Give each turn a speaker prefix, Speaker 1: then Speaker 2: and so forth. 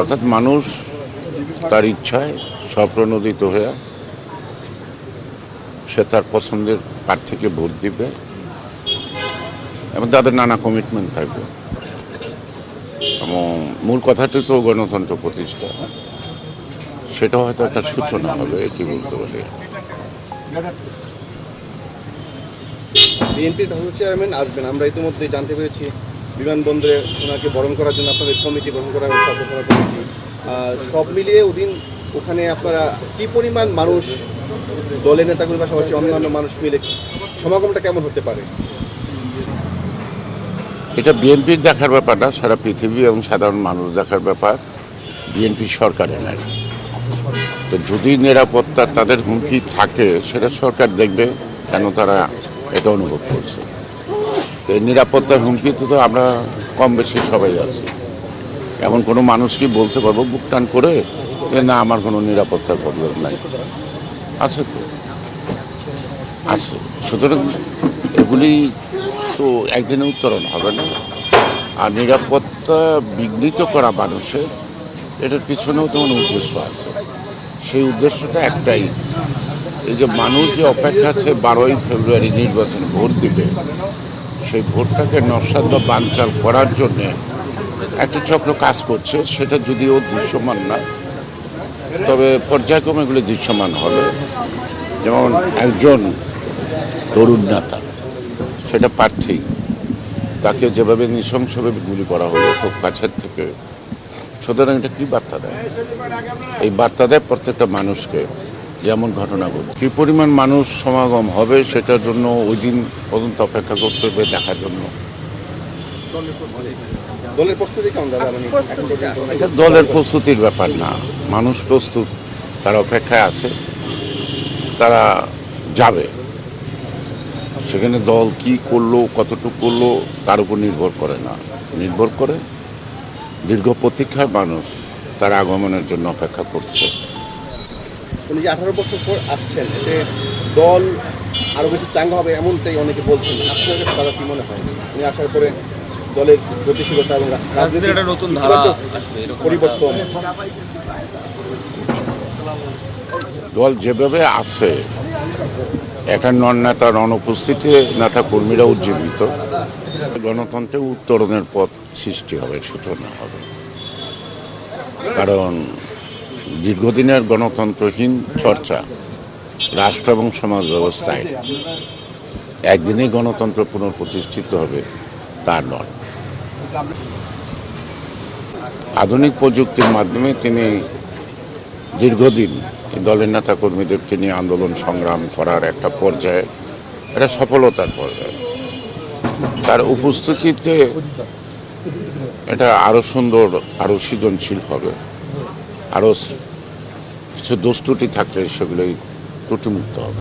Speaker 1: অর্থাৎ মানুষ তার ইচ্ছায় স্বপ্রণোদিত হয়ে সে তার পছন্দের প্রার্থীকে ভোট দিবে এবং তাদের নানা কমিটমেন্ট থাকবে। এবং মূল কথাটি তো গণতন্ত্র প্রতিষ্ঠা। সেটা হয়তো একটা সূচনা হবে কি বলতে পারি।
Speaker 2: বিএনপির চেয়ারম্যান আসবেন, আমরা ইতিমধ্যে জানতে পেরেছি। বিমানবন্দরে ওনাকে বরণ করার জন্য আপনাদের কমিটি গঠন করা হয়েছে অপসারণ কমিটি। সব মিলিয়ে ওদিন ওখানে আপনারা কি পরিমাণ মানুষ, দলের নেতাগুলি পাশাপাশি অন্যান্য মানুষ মিলে সমাগমটা কেমন হতে পারে?
Speaker 1: এটা বিএনপির দেখার ব্যাপার না, সারা পৃথিবী এবং সাধারণ মানুষ দেখার ব্যাপার। বিএনপি সরকারের নাই। তো যদি নিরাপত্তা তাদের হুমকি থাকে, সেটা সরকার দেখবে কেন তারা এটা অনুভব করছে। নিরাপত্তার হুমকি তো আমরা কম বেশি সবাই আছি। এমন কোনো মানুষ কি বলতে পারব বুক টান করে যে, না, আমার কোনো নিরাপত্তার প্রবলেম নাই। আছে তো। আছে। সুতরাং এগুলি তো একদিনে উত্তরণ হবে না। আর নিরাপত্তা বিঘ্নিত করা মানুষের, এটার পিছনেও তেমন উদ্দেশ্য আছে। সেই উদ্দেশ্যটা একটাই। এই যে মানুষ যে অপেক্ষা আছে বারোই ফেব্রুয়ারি নির্বাচনে ভোট দিবে সেই ভোটটাকে নস্বাদ বা বানচাল করার জন্যে একটা চক্র কাজ করছে, সেটা যদিও দৃশ্যমান না, তবে পর্যায়ক্রমে এগুলি দৃশ্যমান হবে যেমন একজন তরুণ নেতা, সেটা প্রার্থী, তাকে যেভাবে নৃশংসভাবে গুলি করা হলো, খুব কাছের থেকে। সুতরাং এটা কী বার্তা দেয়? এই বার্তা দেয় প্রত্যেকটা মানুষকে যেমন ঘটনা ঘটে কি পরিমাণ মানুষ সমাগম হবে সেটার জন্য ওই দিন পর্যন্ত অপেক্ষা করতে হবে দেখার জন্য।
Speaker 2: মানে?
Speaker 1: এটা দলের প্রস্তুতির ব্যাপার না। মানুষ প্রস্তুত তারা অপেক্ষায় আছে তারা যাবে। সেখানে দল কি করল কতটুকু করল তার উপর নির্ভর করে না। নির্ভর করে দীর্ঘ প্রতীক্ষার মানুষ তার আগমনের জন্য অপেক্ষা করছে।
Speaker 2: যে আঠারো বছর পর আসছেন এতে দল আরও বেশি চাঙ্গা হবে এমনটাই অনেকে বলছেন। আপনার কাছে দাদা কি মনে হয়? উনি আসার পরে দলের গতিশীলতা এবং
Speaker 3: রাজনীতির একটা নতুন ধারা আসবে
Speaker 2: পরিবর্তন।
Speaker 1: দল যেভাবে আছে একটা নন নেতার অনুপস্থিতি নেতা কর্মীরা উজ্জীবিত। গণতন্ত্রে উত্তরণের পথ সৃষ্টি হবে সূচনা হবে। কারণ দীর্ঘদিনের গণতন্ত্রহীন চর্চা রাষ্ট্র এবং সমাজ ব্যবস্থায় একদিনে গণতন্ত্র পুনঃপ্রতিষ্ঠিত হবে তা নয়। আধুনিক প্রযুক্তির মাধ্যমে তিনি দীর্ঘদিন দলের নেতা কর্মীদেরকে নিয়ে আন্দোলন সংগ্রাম করার একটা পর্যায়ে এটা সফলতার পর্যায়ে। তার উপস্থিতিতে এটা আরও সুন্দর, আরও সৃজনশীল হবে। আরও কিছু দোষ ত্রুটি থাকলে সেগুলোই ত্রুটিমুক্ত হবে।